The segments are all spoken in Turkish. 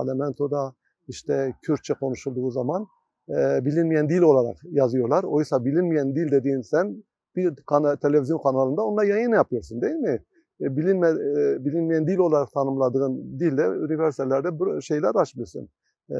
parlamentoda işte Kürtçe konuşulduğu zaman e, bilinmeyen dil olarak yazıyorlar. Oysa bilinmeyen dil dediğin sen bir kana- televizyon kanalında onunla yayın yapıyorsun değil mi? E, bilinme, e, bilinmeyen dil olarak tanımladığın dilde üniversitelerde şeyler açmışsın. E,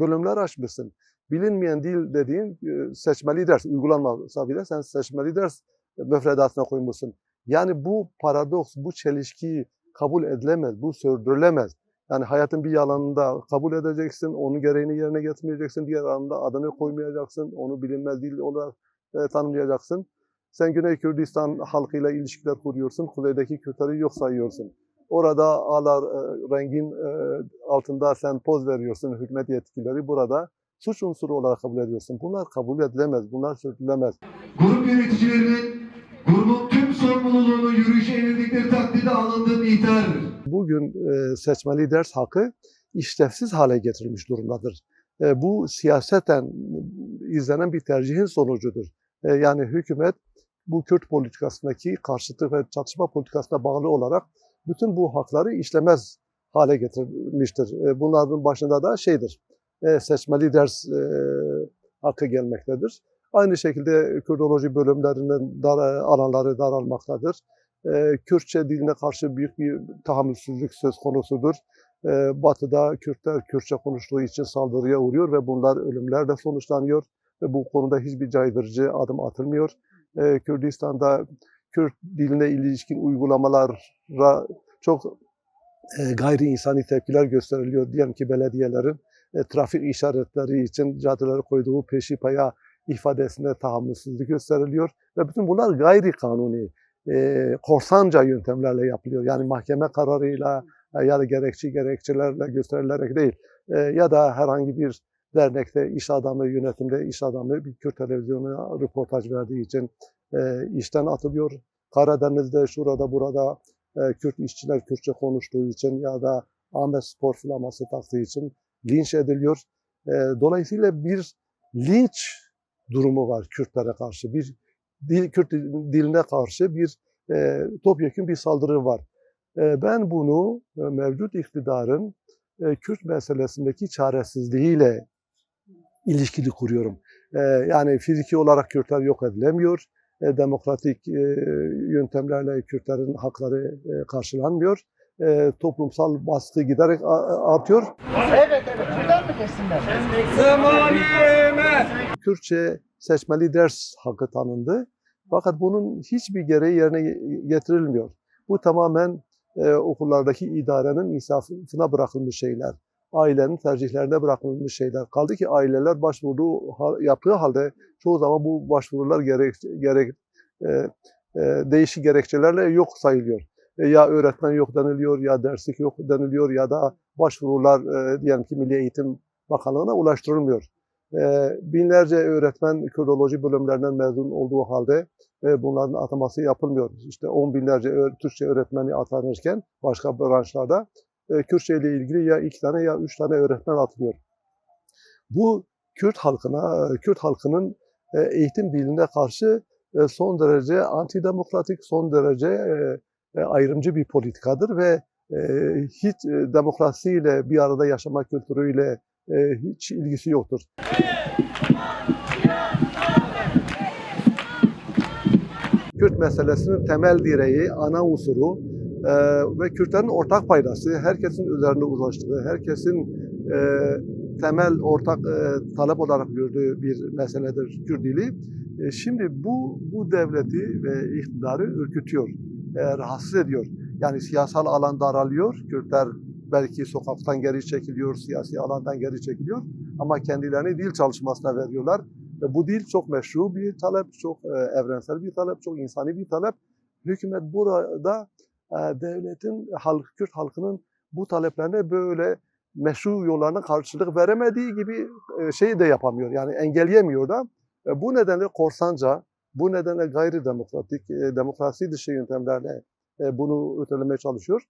bölümler açmışsın. Bilinmeyen dil dediğin e, seçmeli ders, uygulanmasa bile sen seçmeli ders müfredatına koymuşsun. Yani bu paradoks, bu çelişki kabul edilemez, bu sürdürülemez. Yani hayatın bir yalanında kabul edeceksin, onun gereğini yerine getirmeyeceksin, diğer anında adını koymayacaksın, onu bilinmez dil olarak e, tanımlayacaksın. Sen Güney Kürdistan halkıyla ilişkiler kuruyorsun, kuzeydeki Kürtleri yok sayıyorsun. Orada ağlar e, rengin e, altında sen poz veriyorsun hükümet yetkilileri, burada suç unsuru olarak kabul ediyorsun. Bunlar kabul edilemez, bunlar sürdürülemez. Grup yöneticilerinin grubun tüm sorumluluğunu yürüyüşe eğildikleri takdirde alındığını iddiadır. Bugün e, seçmeli ders hakkı işlevsiz hale getirilmiş durumdadır. E, bu siyaseten izlenen bir tercihin sonucudur. E, yani hükümet bu Kürt politikasındaki karşıtlık ve çatışma politikasına bağlı olarak bütün bu hakları işlemez hale getirmiştir. Bunların başında da şeydir, seçmeli ders hakkı gelmektedir. Aynı şekilde Kürdoloji bölümlerinin dar, alanları daralmaktadır e, Kürtçe diline karşı büyük bir tahammülsüzlük söz konusudur. E, batı'da Kürtler Kürtçe konuştuğu için saldırıya uğruyor ve bunlar ölümlerle sonuçlanıyor ve bu konuda hiçbir caydırıcı adım atılmıyor. E, Kürdistan'da Kürt diline ilişkin uygulamalara çok e, gayri insani tepkiler gösteriliyor. Diyelim ki belediyelerin e, trafik işaretleri için caddelere koyduğu peşi paya ifadesine tahammülsüzlük gösteriliyor ve bütün bunlar gayri kanuni e, korsanca yöntemlerle yapılıyor. Yani mahkeme kararıyla e, ya da gerekçi gerekçelerle gösterilerek değil. E, ya da herhangi bir dernekte iş adamı, yönetimde iş adamı bir Kürt televizyonuna röportaj verdiği için e, işten atılıyor. Karadeniz'de, şurada, burada e, Kürt işçiler Kürtçe konuştuğu için ya da Ahmet Spor flaması taktığı için linç ediliyor. E, dolayısıyla bir linç durumu var Kürtlere karşı. Bir dil, Kürt diline karşı bir e, topyekun bir saldırı var. E, ben bunu e, mevcut iktidarın e, Kürt meselesindeki çaresizliğiyle ilişkili kuruyorum. E, yani fiziki olarak Kürtler yok edilemiyor. E, demokratik e, yöntemlerle Kürtlerin hakları e, karşılanmıyor. E, toplumsal baskı giderek artıyor. Evet evet. Buradan mı geçsinler? Kürtçe seçmeli ders hakkı tanındı. Fakat bunun hiçbir gereği yerine getirilmiyor. Bu tamamen e, okullardaki idarenin insafına bırakılmış şeyler. Ailenin tercihlerine bırakılmış şeyler. Kaldı ki aileler başvurduğu yaptığı halde çoğu zaman bu başvurular gerek, gerek e, e, değişik gerekçelerle yok sayılıyor. E, ya öğretmen yok deniliyor, ya derslik yok deniliyor ya da başvurular e, diyelim ki Milli Eğitim Bakanlığı'na ulaştırılmıyor. E, binlerce öğretmen Kürdoloji bölümlerinden mezun olduğu halde e, bunların ataması yapılmıyor. İşte on binlerce Türkçe öğretmeni atanırken başka branşlarda e, Kürtçe ile ilgili ya iki tane ya üç tane öğretmen atılıyor. Bu Kürt halkına, e, Kürt halkının eğitim diline karşı son derece antidemokratik, son derece ayrımcı bir politikadır ve hiç demokrasiyle bir arada yaşama kültürüyle hiç ilgisi yoktur. Kürt meselesinin temel direği, ana unsuru e, ve Kürtlerin ortak paydası, herkesin üzerinde uzlaştığı, herkesin e, temel ortak e, talep olarak gördüğü bir meseledir Kürt dili. E, şimdi bu bu devleti ve iktidarı ürkütüyor, e, rahatsız ediyor. Yani siyasal alan daralıyor, Kürtler belki sokaktan geri çekiliyor, siyasi alandan geri çekiliyor ama kendilerini dil çalışmasına veriyorlar. Ve bu dil çok meşru bir talep, çok e, evrensel bir talep, çok insani bir talep. Hükümet burada e, devletin, halk, Kürt halkının bu taleplerine böyle meşru yollarına karşılık veremediği gibi e, şeyi de yapamıyor. Yani engelleyemiyor da. Bu nedenle korsanca, bu nedenle gayri demokratik, demokrasi dışı yöntemlerle bunu ötelemeye çalışıyor.